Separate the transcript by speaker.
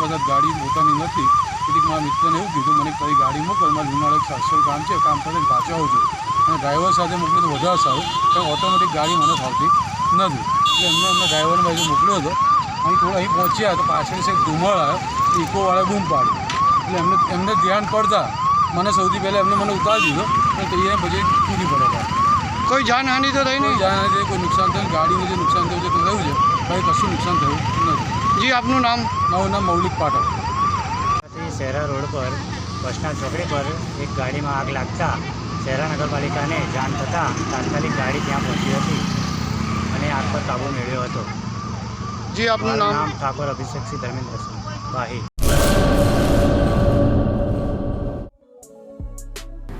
Speaker 1: કદાચ ગાડી પોતાની નથી. એટલે મારા મિત્રને એવું કીધું મને કઈ ગાડી મોકલ મારે એક શાસ્ત્ર કામ છે કામ પર પાછો આવજો અને ડ્રાઈવર સાથે મોકલ્યો તો વધારે સારું કારણ ઓટોમેટિક ગાડી મને ફાવતી નથી. એટલે એમને એમને ડ્રાઈવરને બાજુ મોકલ્યો હતો અહીં થોડા અહીં પહોંચ્યા તો પાછળ છે ધુમળ આવ્યો ઇકોવાળા બૂમ પાડી એટલે એમને એમને ધ્યાન પડતા મને સૌથી પહેલાં એમને મને ઉતારી દીધો અને તૈયાર પછી તૂટી પડેલા
Speaker 2: કોઈ જાનહાનિ તો થઈ નહીં?
Speaker 1: જાનહાનિ કોઈ નુકસાન થયું ગાડીનું જે નુકસાન થયું છે તે થયું છે. બાકી કશું નુકસાન થયું?
Speaker 2: જી આપનું નામ?
Speaker 1: મારું નામ મૌલિક પાઠક.
Speaker 3: શહેરા રોડ પર બસના ચોકડી પર એક ગાડીમાં આગ લાગતા શહેરા નગરપાલિકાને જાણ થતાં તાત્કાલિક ગાડી ત્યાં પહોંચી હતી અને આગ પર કાબુ મેળવ્યો હતો.
Speaker 2: જી આપનું
Speaker 3: નામ ઠાકોર અભિષેકસિંહ ધર્મેન્દ્રસિંહ વાહી.